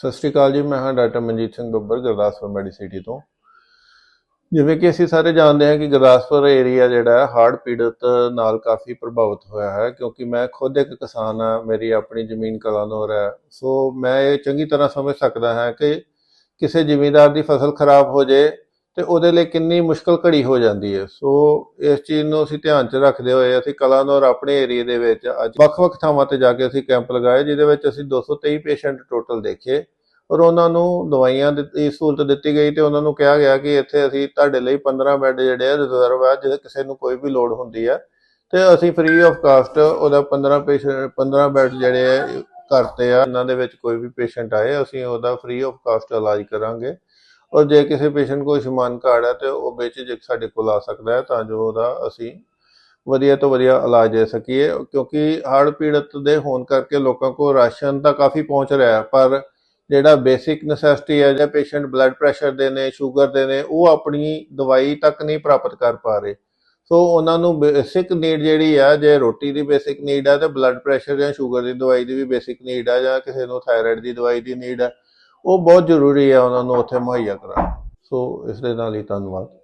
ਸਤਿ ਸ਼੍ਰੀ ਅਕਾਲ ਜੀ, ਮੈਂ ਹਾਂ ਡਾਕਟਰ ਮਨਜੀਤ ਸਿੰਘ ਬੱਬਰ, ਗੁਰਦਾਸਪੁਰ ਮੈਡੀਸਿਟੀ ਤੋਂ। ਜਿਵੇਂ ਕਿ ਅਸੀਂ ਸਾਰੇ ਜਾਣਦੇ ਹਾਂ ਕਿ ਗੁਰਦਾਸਪੁਰ ਏਰੀਆ ਜਿਹੜਾ ਹੈ ਹੜ੍ਹ ਪੀੜਤ ਨਾਲ ਕਾਫੀ ਪ੍ਰਭਾਵਿਤ ਹੋਇਆ ਹੈ, ਕਿਉਂਕਿ ਮੈਂ ਖੁਦ ਇੱਕ ਕਿਸਾਨ ਹਾਂ, ਮੇਰੀ ਆਪਣੀ ਜ਼ਮੀਨ ਕਲਾਨੌਰ ਹੈ। ਸੋ ਮੈਂ ਇਹ ਚੰਗੀ ਤਰ੍ਹਾਂ ਸਮਝ ਸਕਦਾ ਹਾਂ ਕਿ ਕਿਸੇ ਜ਼ਿਮੀਂਦਾਰ ਦੀ ਫਸਲ ਖਰਾਬ ਹੋ ਜੇ ਤੇ ਉਹਦੇ ਲਈ ਕਿੰਨੀ ਮੁਸ਼ਕਲ ਘੜੀ ਹੋ ਜਾਂਦੀ ਹੈ। ਸੋ ਇਸ ਚੀਜ਼ ਨੂੰ ਅਸੀਂ ਧਿਆਨ 'ਚ ਰੱਖਦੇ ਹੋਏ ਅਸੀਂ ਕਲਾਨੌਰ ਆਪਣੇ ਏਰੀਆ ਦੇ ਵਿੱਚ ਅੱਜ ਵੱਖ-ਵੱਖ ਥਾਵਾਂ ਤੇ ਜਾ ਕੇ ਅਸੀਂ ਕੈਂਪ ਲਗਾਏ, ਜਿਹਦੇ ਵਿੱਚ ਅਸੀਂ 223 ਪੇਸ਼ੈਂਟ ਟੋਟਲ ਦੇਖੇ ਔਰ ਉਹਨਾਂ ਨੂੰ ਦਵਾਈਆਂ ਦੀ ਸਹੂਲਤ ਦਿੱਤੀ ਗਈ ਤੇ ਉਹਨਾਂ ਨੂੰ ਕਿਹਾ ਗਿਆ ਕਿ ਇੱਥੇ ਅਸੀਂ ਤੁਹਾਡੇ ਲਈ 15 ਬੈੱਡ ਜਿਹੜੇ ਆ ਰਿਜ਼ਰਵ ਆ ਜੇ ਕਿਸੇ ਨੂੰ ਕੋਈ ਵੀ ਲੋੜ ਹੁੰਦੀ ਆ। ਤੇ ਅਸੀਂ ਫ੍ਰੀ ਆਫ ਕਾਸਟ ਉਹਦਾ 15 ਪੇਸ਼ੈਂਟ 15 ਬੈੱਡ ਜਿਹੜੇ ਆ, ਕਰਤੇ ਆ। ਇਹਨਾਂ ਦੇ ਵਿੱਚ ਕੋਈ ਵੀ ਪੇਸ਼ੈਂਟ ਆਏ, ਅਸੀਂ ਉਹਦਾ ਫ੍ਰੀ ਆਫ ਕਾਸਟ ਇਲਾਜ ਕਰਾਂਗੇ। ਔਰ ਜੇ ਕਿਸੇ ਪੇਸ਼ੈਂਟ ਕੋਲ ਇਸ਼ਮਾਨ ਕਾਰਡ ਹੈ ਤੇ ਉਹ ਵਿੱਚ ਸਾਡੇ ਕੋਲ ਆ ਸਕਦਾ ਹੈ ਤਾਂ ਜੋ ਉਹਦਾ ਅਸੀਂ ਵਧੀਆ ਤੋਂ ਵਧੀਆ ਇਲਾਜ ਦੇ ਸਕੀਏ, ਕਿਉਂਕਿ ਹੜ੍ਹ ਪੀੜਤ ਦੇ ਹੋਣ ਕਰਕੇ ਲੋਕਾਂ ਕੋਲ ਰਾਸ਼ਨ ਤਾਂ ਕਾਫੀ ਪਹੁੰਚ ਰਿਹਾ ਪਰ ਜਿਹੜਾ ਬੇਸਿਕ ਨੈਸੈਸਿਟੀ ਹੈ, ਜਾਂ ਪੇਸ਼ੈਂਟ ਬਲੱਡ ਪ੍ਰੈਸ਼ਰ ਦੇ ਨੇ ਸ਼ੂਗਰ ਦੇ ਨੇ, ਉਹ ਆਪਣੀ ਦਵਾਈ ਤੱਕ ਨਹੀਂ ਪ੍ਰਾਪਤ ਕਰ ਪਾ ਰਹੇ। ਸੋ ਉਹਨਾਂ ਨੂੰ ਬੇਸਿਕ ਨੀਡ ਜਿਹੜੀ ਆ, ਜੇ ਰੋਟੀ ਦੀ ਬੇਸਿਕ ਨੀਡ ਆ, ਤੇ ਬਲੱਡ ਪ੍ਰੈਸ਼ਰ ਜਾਂ ਸ਼ੂਗਰ ਦੀ ਦਵਾਈ ਦੀ ਵੀ ਬੇਸਿਕ ਨੀਡ ਆ, ਜਾਂ ਕਿਸੇ ਨੂੰ ਥਾਇਰਾਇਡ ਦੀ ਦਵਾਈ ਦੀ ਨੀਡ ਆ ਉਹ ਬਹੁਤ ਜ਼ਰੂਰੀ ਹੈ ਉਹਨਾਂ ਨੂੰ ਉੱਥੇ ਮੁਹੱਈਆ ਕਰਾਉਣਾ। ਸੋ ਇਸ ਦੇ ਨਾਲ ਹੀ ਧੰਨਵਾਦ।